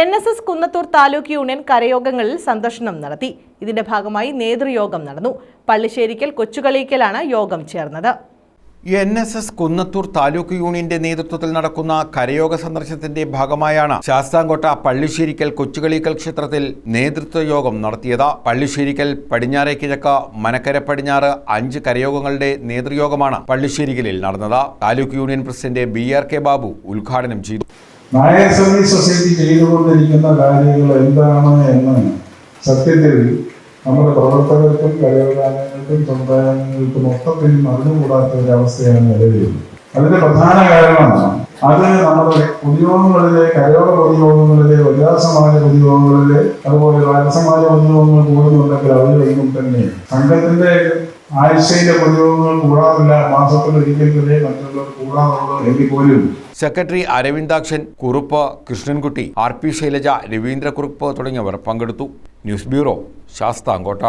N S S Kunnathur taluk union കരയോഗങ്ങളിൽ സന്ദർശനം നടത്തി. ഇതിന്റെ ഭാഗമായി നേതൃയോഗം നടന്നു. പള്ളിശ്ശേരിക്കൽ കൊച്ചുകളിക്കലാണ് യോഗം ചേർന്നത്. N S S Kunnathur taluk യൂണിയന്റെ നേതൃത്വത്തിൽ നടക്കുന്ന കരയോഗ സന്ദർശനത്തിന്റെ ഭാഗമായാണ് ശാസ്താംകോട്ട പള്ളിശ്ശേരിക്കൽ കൊച്ചുകളിക്കൽ ക്ഷേത്രത്തിൽ നേതൃത്വ യോഗം നടത്തിയത്. പള്ളിശ്ശേരിക്കൽ പടിഞ്ഞാറേ കിഴക്ക് മനക്കര പടിഞ്ഞാറ് അഞ്ച് കരയോഗങ്ങളുടെ നേതൃയോഗമാണ് പള്ളിശ്ശേരിക്കലിൽ നടന്നത്. Taluk union president B R K Babu ഉദ്ഘാടനം ചെയ്തു. നായർ സൊസൈറ്റി ചെയ്തുകൊണ്ടിരിക്കുന്ന കാര്യങ്ങൾ എന്താണ് എന്ന് സത്യത്തിൽ നമ്മുടെ പ്രവർത്തകർക്കും കരയോഗാംഗങ്ങൾക്കും സമുദായങ്ങൾക്കും മൊത്തത്തിൽ അറിഞ്ഞുകൂടാത്ത ഒരവസ്ഥയാണ് നിലവിലുള്ളത്. അതിന്റെ പ്രധാന കാരണം അത് നമ്മുടെ പൊതുയോഗങ്ങളിലെ കരയോഗ പൊതുയോഗങ്ങളിലെ ഉല്ലാസമായ പൊതുയോഗങ്ങളിലെ അതുപോലെ ബാലസമാജ പൊതുയോഗങ്ങൾ കൂടുന്നുണ്ടെങ്കിൽ അവരൊന്നും തന്നെ സംഘത്തിന്റെ ആഴ്ചയിലെ പൊതുയോഗങ്ങൾ കൂടാറില്ല മാസത്തിൽ തന്നെ മറ്റുള്ളവർ കൂടാറുള്ളൂ എങ്കിൽ പോലും secretary Aravindakshan Kurup Krishnankutty R P Shailaja Raveendrakurup തുടങ്ങിയവർ പങ്കെടുത്തു. News bureau Sasthamkotta.